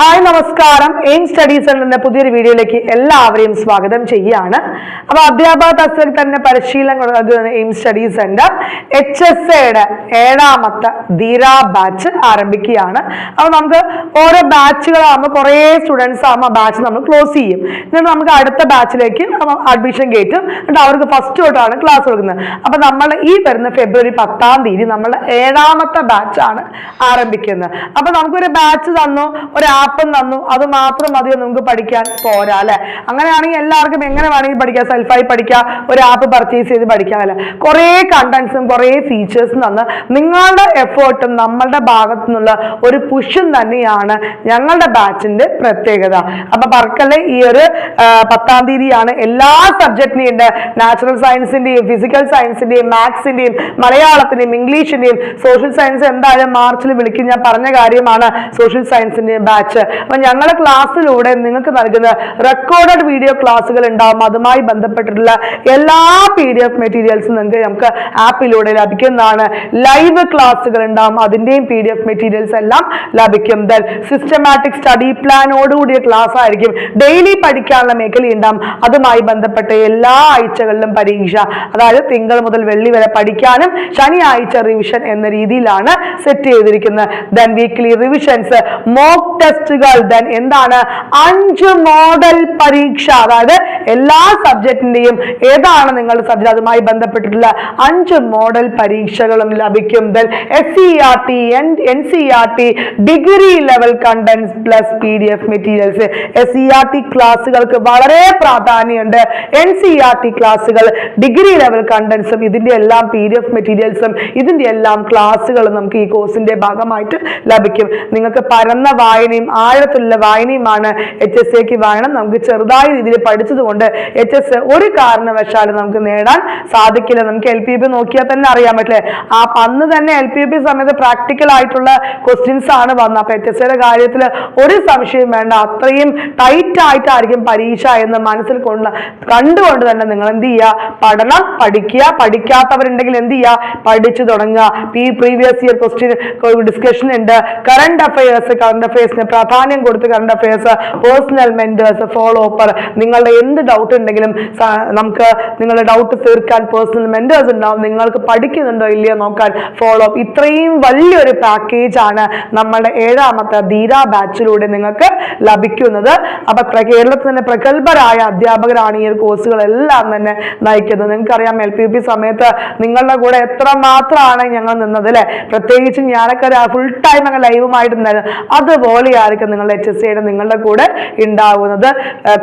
Hi നമസ്കാരം. Aim studies സെന്ററിന്റെ പുതിയൊരു വീഡിയോയിലേക്ക് എല്ലാവരെയും സ്വാഗതം ചെയ്യുകയാണ്. അപ്പൊ അധ്യാപക തസ്തിക തന്നെ പരിശീലനം കൊടുക്കുന്ന Aim studies centre H S എയുടെ ഏഴാമത്തെ ധീര ബാച്ച് ആരംഭിക്കുകയാണ്. അപ്പൊ നമുക്ക് ഓരോ ബാച്ചുകളാകുമ്പോൾ കുറേ സ്റ്റുഡൻസ് ആകുമ്പോൾ ബാച്ച് നമ്മൾ ക്ലോസ് ചെയ്യും. എന്നിട്ട് നമുക്ക് അടുത്ത ബാച്ചിലേക്ക് അഡ്മിഷൻ കയറ്റും. എന്നിട്ട് അവർക്ക് ഫസ്റ്റ് തൊട്ടാണ് ക്ലാസ് കൊടുക്കുന്നത്. അപ്പൊ നമ്മൾ ഈ വരുന്ന ഫെബ്രുവരി പത്താം തീയതി നമ്മളുടെ ഏഴാമത്തെ ബാച്ചാണ് ആരംഭിക്കുന്നത്. അപ്പൊ നമുക്കൊരു ബാച്ച് തന്നു. ഒരു ആപ്പും തന്നു. അത് മാത്രം മതിയോ നമുക്ക് പഠിക്കാൻ പോരാ അല്ലെ? അങ്ങനെയാണെങ്കിൽ എല്ലാവർക്കും എങ്ങനെ വേണമെങ്കിൽ പഠിക്കാം? സെൽഫായി പഠിക്കാം ഒരു ആപ്പ് പർച്ചേസ് ചെയ്ത് പഠിക്കാം അല്ലെ? കുറേ കണ്ടന്റ്സും കുറേ ഫീച്ചേഴ്സും തന്ന് നിങ്ങളുടെ എഫേർട്ടും നമ്മളുടെ ഭാഗത്തു നിന്നുള്ള ഒരു പുഷും തന്നെയാണ് ഞങ്ങളുടെ ബാച്ചിന്റെ പ്രത്യേകത. അപ്പൊ പറക്കല്ലേ ഈ ഒരു പത്താം തീയതിയാണ് എല്ലാ സബ്ജക്റ്റിനെയും നാച്ചുറൽ സയൻസിന്റെയും ഫിസിക്കൽ സയൻസിന്റെയും മാത്സിന്റെയും മലയാളത്തിന്റെയും ഇംഗ്ലീഷിന്റെയും സോഷ്യൽ സയൻസ് എന്തായാലും മാർച്ചിൽ വിളിക്കും. ഞാൻ പറഞ്ഞ കാര്യമാണ് സോഷ്യൽ സയൻസിന്റെയും ബാച്ച് അപ്പൊ ഞങ്ങളുടെ ക്ലാസ്സിലൂടെ നിങ്ങൾക്ക് നൽകുന്ന റെക്കോർഡഡ് വീഡിയോ ക്ലാസ്സുകൾ ഉണ്ടാവും. അതുമായി ബന്ധപ്പെട്ടിട്ടുള്ള എല്ലാ പി ഡി എഫ് മെറ്റീരിയൽസും നിങ്ങൾക്ക് നമുക്ക് ആപ്പിലൂടെ ലഭിക്കുന്നതാണ്. ലൈവ് ക്ലാസ്സുകൾ ഉണ്ടാവും. അതിന്റെയും പി ഡി എഫ് മെറ്റീരിയൽസ് എല്ലാം ലഭിക്കും. ദെൻ സിസ്റ്റമാറ്റിക് സ്റ്റഡി പ്ലാനോടുകൂടിയ ക്ലാസ് ആയിരിക്കും. ഡെയിലി പഠിക്കാനുള്ള മേഖല ഉണ്ടാവും. അതുമായി ബന്ധപ്പെട്ട എല്ലാ ആഴ്ചകളിലും പരീക്ഷ. അതായത് തിങ്കൾ മുതൽ വെള്ളി വരെ പഠിക്കാനും ശനിയാഴ്ച റിവിഷൻ എന്ന രീതിയിലാണ് സെറ്റ് ചെയ്തിരിക്കുന്നത്. ദൻ വീക്ക്ലി റിവിഷൻസ് മോക്ക് ടെസ്റ്റുകൾ ദെൻ എന്താണ്? അഞ്ച് മോഡൽ പരീക്ഷ. അതായത് എല്ലാ സബ്ജക്റ്റിന്റെയും ഏതാണ് നിങ്ങൾ സബ്ജക്ട് അതുമായി ബന്ധപ്പെട്ടിട്ടുള്ള അഞ്ച് മോഡൽ പരീക്ഷകളും ലഭിക്കും. Then S C R T N N C R T degree level contents plus P D F materials S C R T ക്ലാസ്സുകൾക്ക് വളരെ പ്രാധാന്യമുണ്ട്. എൻ സി ആർ ടി ക്ലാസ്സുകൾ ഡിഗ്രി ലെവൽ കണ്ടന്റ്സും ഇതിന്റെ എല്ലാം പി ഡി എഫ് മെറ്റീരിയൽസും ഇതിന്റെ എല്ലാം ക്ലാസ്സുകളും നമുക്ക് ഈ കോഴ്സിന്റെ ഭാഗമായിട്ട് ലഭിക്കും. നിങ്ങൾക്ക് പരന്ന വായനയും ആഴത്തിലുള്ള വായനയുമാണ് എച്ച് എസ് എക്ക് വേണം നമുക്ക് ചെറുതായ രീതിയിൽ പഠിച്ചതുകൊണ്ട് എച്ച് എസ് ഒരു കാരണവശാലും നമുക്ക് നേടാൻ സാധിക്കില്ല. നമുക്ക് എൽ പി ബി നോക്കിയാൽ തന്നെ അറിയാൻ പറ്റില്ലേ? ആ അന്ന് തന്നെ എൽ പി ബി സമയത്ത് പ്രാക്ടിക്കൽ ആയിട്ടുള്ള ക്വസ്റ്റ്യൻസ് ആണ് വന്നത്. അപ്പൊ എച്ച് എസ് സിയുടെ കാര്യത്തിൽ ഒരു സംശയം വേണ്ട. അത്രയും ടൈറ്റ് ആയിട്ടായിരിക്കും പരീക്ഷ എന്ന് മനസ്സിൽ കൊണ്ട് കണ്ടുകൊണ്ട് തന്നെ നിങ്ങൾ എന്ത് ചെയ്യുക? പഠനം പഠിക്കുക. പഠിക്കാത്തവരുണ്ടെങ്കിൽ എന്ത് ചെയ്യുക? പഠിച്ചു തുടങ്ങുക. ഈ പ്രീവിയസ് ഇയർ ക്വസ്റ്റ്യൻ ഡിസ്കഷൻ ഉണ്ട്. കറണ്ട് അഫയേഴ്സ് കറണ്ട് അഫയേഴ്സിന് പ്രാധാന്യം കൊടുത്ത് current affairs personal mentors follow upper നിങ്ങളുടെ എന്ത് ഡൗട്ട് ഉണ്ടെങ്കിലും നമുക്ക് നിങ്ങളുടെ ഡൗട്ട് തീർക്കാൻ പേഴ്സണൽ മെന്റേഴ്സ് ഉണ്ടാവും. നിങ്ങൾക്ക് പഠിക്കുന്നുണ്ടോ ഇല്ലയോ നോക്കാൻ ഫോളോ അപ്പ് ഇത്രയും വലിയൊരു പാക്കേജാണ് ആണ് നമ്മുടെ ഏഴാമത്തെ ധീര ബാച്ചിലൂടെ നിങ്ങൾക്ക് ലഭിക്കുന്നത്. അപ്പം കേരളത്തിൽ തന്നെ പ്രഗത്ഭരായ അധ്യാപകരാണ് ഈ ഒരു കോഴ്സുകളെല്ലാം തന്നെ നയിക്കുന്നത്. നിങ്ങൾക്കറിയാം എൽ പി പി സമയത്ത് നിങ്ങളുടെ കൂടെ എത്ര മാത്രമാണ് ഞങ്ങൾ നിന്നത് അല്ലേ പ്രത്യേകിച്ച് ഞാനൊക്കെ ഫുൾ ടൈം അങ്ങ് ലൈവുമായിട്ടുണ്ടായിരുന്നു അതുപോലെയായിരിക്കും നിങ്ങളുടെ എച്ച് എസ് സിയുടെ നിങ്ങളുടെ കൂടെ ഉണ്ടാവുന്നത്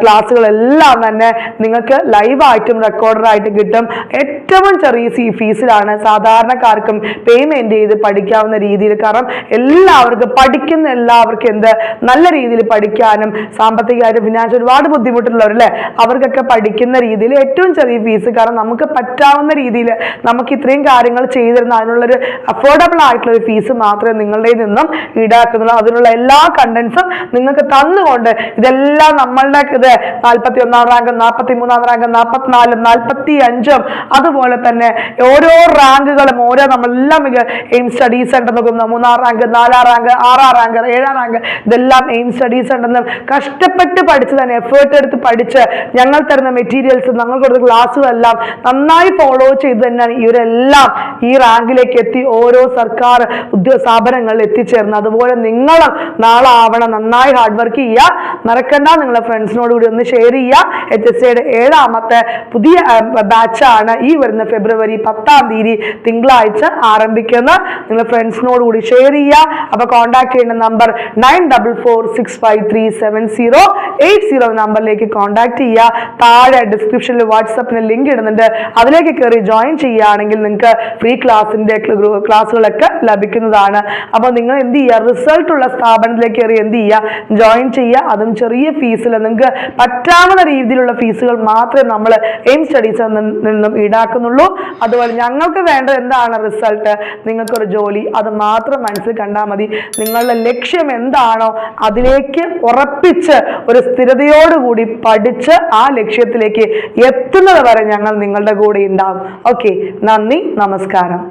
ക്ലാസ്സുകളെല്ലാം തന്നെ നിങ്ങൾക്ക് ലൈവായിട്ടും റെക്കോർഡറായിട്ടും കിട്ടും. ഏറ്റവും ചെറിയ സി ഫീസിലാണ് സാധാരണക്കാർക്കും പേയ്മെന്റ് ചെയ്ത് പഠിക്കാവുന്ന രീതിയിൽ. കാരണം എല്ലാവർക്കും പഠിക്കുന്ന എല്ലാവർക്കും എന്ത്? നല്ല രീതിയിൽ പഠിക്കാനും സാമ്പത്തികമായിട്ട് ഫിനാൻഷ്യൽ ഒരുപാട് ബുദ്ധിമുട്ടുള്ളവരല്ലേ? അവർക്കൊക്കെ പഠിക്കുന്ന രീതിയിൽ ഏറ്റവും ചെറിയ ഫീസ് കാരണം നമുക്ക് പറ്റാവുന്ന രീതിയിൽ നമുക്ക് ഇത്രയും കാര്യങ്ങൾ ചെയ്തിരുന്ന അതിനുള്ളൊരു അഫോർഡബിൾ ആയിട്ടുള്ള ഒരു ഫീസ് മാത്രമേ നിങ്ങളുടെ നിന്നും ഈടാക്കുന്നുള്ളൂ. അതിനുള്ള എല്ലാ കണ്ടന്റ്സും നിങ്ങൾക്ക് തന്നുകൊണ്ട് ഇതെല്ലാം നമ്മളുടെ ഇത് നാൽപ്പത്തി ഒന്നാം റാങ്ക് നാൽപ്പത്തി മൂന്നാം റാങ്ക് നാൽപ്പത്തിനാലും നാൽപ്പത്തി അഞ്ചും അതുപോലെ തന്നെ ഓരോ റാങ്കുകളും ഓരോ നമ്മളെല്ലാം മിക എയിം സ്റ്റഡീസ് സെന്റർ നോക്കുന്ന. മൂന്നാം റാങ്ക് നാലാം റാങ്ക് ആറാം റാങ്ക് ഏഴാം റാങ്ക് ഇതെല്ലാം എയിം സ്റ്റഡീസ് ഉണ്ടെന്നും കഷ്ടപ്പെട്ട് പഠിച്ച് തന്നെ എഫേർട്ട് എടുത്ത് പഠിച്ച് ഞങ്ങൾ തരുന്ന മെറ്റീരിയൽസ് ഞങ്ങൾ കൊടുത്ത ക്ലാസ്സുകളെല്ലാം നന്നായി ഫോളോ ചെയ്ത് തന്നെയാണ് ഇവരെല്ലാം ഈ റാങ്കിലേക്ക് എത്തി ഓരോ സർക്കാർ ഉദ്യോഗ സ്ഥാപനങ്ങളിൽ എത്തിച്ചേർന്നത്. അതുപോലെ നിങ്ങളും നാളെ ആവണം നന്നായി ഹാർഡ് വർക്ക് ചെയ്യുക. മറക്കണ്ട. നിങ്ങളെ ഫ്രണ്ട്സിനോട് കൂടി ഒന്ന് ഷെയർ ചെയ്യുക. എച്ച് എസ് സിയുടെ ഏഴാമത്തെ പുതിയ ബാച്ചാണ് ഈ വരുന്ന ഫെബ്രുവരി പത്താം തീയതി തിങ്കളാഴ്ച ആരംഭിക്കുന്ന നിങ്ങളെ ഫ്രണ്ട്സിനോട് കൂടി ഷെയർ ചെയ്യുക. അപ്പൊ കോൺടാക്ട് ചെയ്യേണ്ട number nine double four six five three seven zero eight zero നമ്പറിലേക്ക് കോൺടാക്ട് ചെയ്യുക. താഴെ ഡിസ്ക്രിപ്ഷനിൽ വാട്സപ്പിന് ലിങ്ക് ഇടുന്നുണ്ട്. അതിലേക്ക് കയറി ജോയിൻ ചെയ്യുകയാണെങ്കിൽ നിങ്ങൾക്ക് ഫ്രീ ക്ലാസ്സിന്റെ ക്ലാസ്സുകളൊക്കെ ലഭിക്കുന്നതാണ്. അപ്പോൾ നിങ്ങൾ എന്ത് ചെയ്യുക? റിസൾട്ടുള്ള സ്ഥാപനത്തിലേക്ക് കയറി എന്ത് ചെയ്യുക ജോയിൻ ചെയ്യുക അതും ചെറിയ ഫീസിൽ നിങ്ങൾക്ക് പറ്റാവുന്ന രീതിയിലുള്ള ഫീസുകൾ മാത്രമേ നമ്മൾ എയിം സ്റ്റഡീസിൽ നിന്നും ഈടാക്കുന്നുള്ളൂ. അതുപോലെ ഞങ്ങൾക്ക് വേണ്ട എന്താണ് റിസൾട്ട് നിങ്ങൾക്കൊരു ജോലി. അത് മാത്രം മനസ്സിൽ കണ്ടാൽ മതി. നിങ്ങളുടെ ലക്ഷ്യം എന്താണോ അതിലേക്ക് ഉറപ്പിച്ച് ഒരു സ്ഥിരതയോടുകൂടി പഠിച്ച് ആ ലക്ഷ്യത്തിലേക്ക് എത്തുന്നത് വരെ ഞങ്ങൾ നിങ്ങളുടെ കൂടെ ഉണ്ടാവും. ഓക്കെ നന്ദി. നമസ്കാരം.